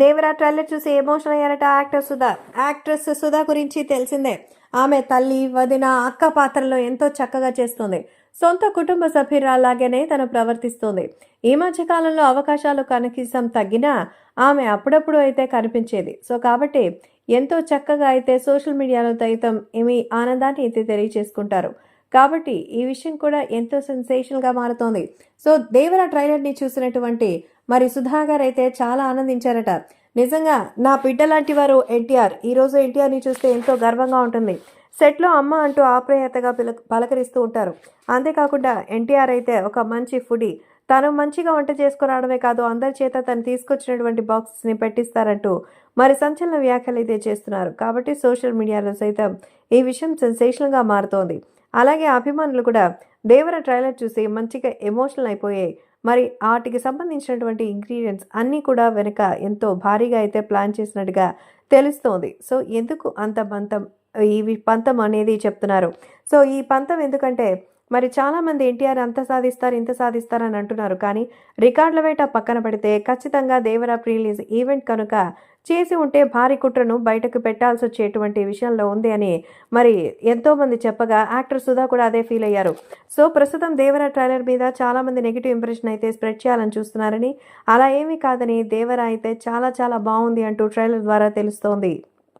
Devara trailer చూసి emotion అయ్యారట actor Sudha. Actress Sudha గురించి తెలిసిందే. ఆమె తల్లి వదిన అక్క పాత్రలో ఎంతో చక్కగా చేస్తుంది. సొంత కుటుంబ సభ్యురాలాగానే తను ప్రవర్తిస్తుంది. ఈ మధ్య కాలంలో అవకాశాలు కనీసం తగ్గినా ఆమె అప్పుడప్పుడు అయితే కనిపించేది. సో కాబట్టి ఎంతో చక్కగా అయితే సోషల్ మీడియాలో సైతం ఏమి ఆనందాన్ని అయితే తెలియచేసుకుంటారు. కాబట్టి ఈ విషయం కూడా ఎంతో సెన్సేషనల్గా మారుతోంది. సో దేవర ట్రైలర్ని చూసినటువంటి మరి సుధాకర్ అయితే చాలా ఆనందించారట. నిజంగా నా బిడ్డ లాంటి వారు ఎన్టీఆర్ ఈరోజు ఎన్టీఆర్ని చూస్తే ఎంతో గర్వంగా ఉంటుంది. సెట్లో అమ్మ అంటూ ఆప్యాయతగా పిల పలకరిస్తూ ఉంటారు. అంతేకాకుండా ఎన్టీఆర్ అయితే ఒక మంచి ఫుడీ. తను మంచిగా వంట చేసుకురావడమే కాదు అందరి చేత తను తీసుకొచ్చినటువంటి బాక్సెస్ని పెట్టిస్తారంటూ మరి సంచలన వ్యాఖ్యలు అయితే చేస్తున్నారు. కాబట్టి సోషల్ మీడియాలో సైతం ఈ విషయం సెన్సేషనల్గా మారుతోంది. అలాగే అభిమానులు కూడా దేవర ట్రైలర్ చూసి మంచిగా ఎమోషనల్ అయిపోయాయి మరి వాటికి సంబంధించినటువంటి ఇంగ్రీడియంట్స్ అన్నీ కూడా వెనుక ఎంతో భారీగా అయితే ప్లాన్ చేసినట్టుగా తెలుస్తోంది. సో ఎందుకు అంత పంతం ఈ పంతం అనేది చెప్తున్నారు. సో ఈ పంతం ఎందుకంటే మరి చాలామంది ఎన్టీఆర్ అంత సాధిస్తారు ఇంత సాధిస్తారు అని అంటున్నారు. కానీ రికార్డుల వేట పక్కన పెడితే ఖచ్చితంగా దేవరా ప్రీలీజ్ ఈవెంట్ కనుక చేసి ఉంటే భారీ కుట్రను బయటకు పెట్టాల్సి వచ్చేటువంటి విషయంలో ఉంది అని మరి ఎంతోమంది చెప్పగా యాక్టర్ సుధా కూడా అదే ఫీల్ అయ్యారు. సో ప్రస్తుతం దేవరా ట్రైలర్ మీద చాలామంది నెగిటివ్ ఇంప్రెషన్ అయితే స్ప్రెడ్ చేయాలని చూస్తున్నారని అలా ఏమీ కాదని దేవరా అయితే చాలా చాలా బాగుంది అంటూ ట్రైలర్ ద్వారా తెలుస్తోంది.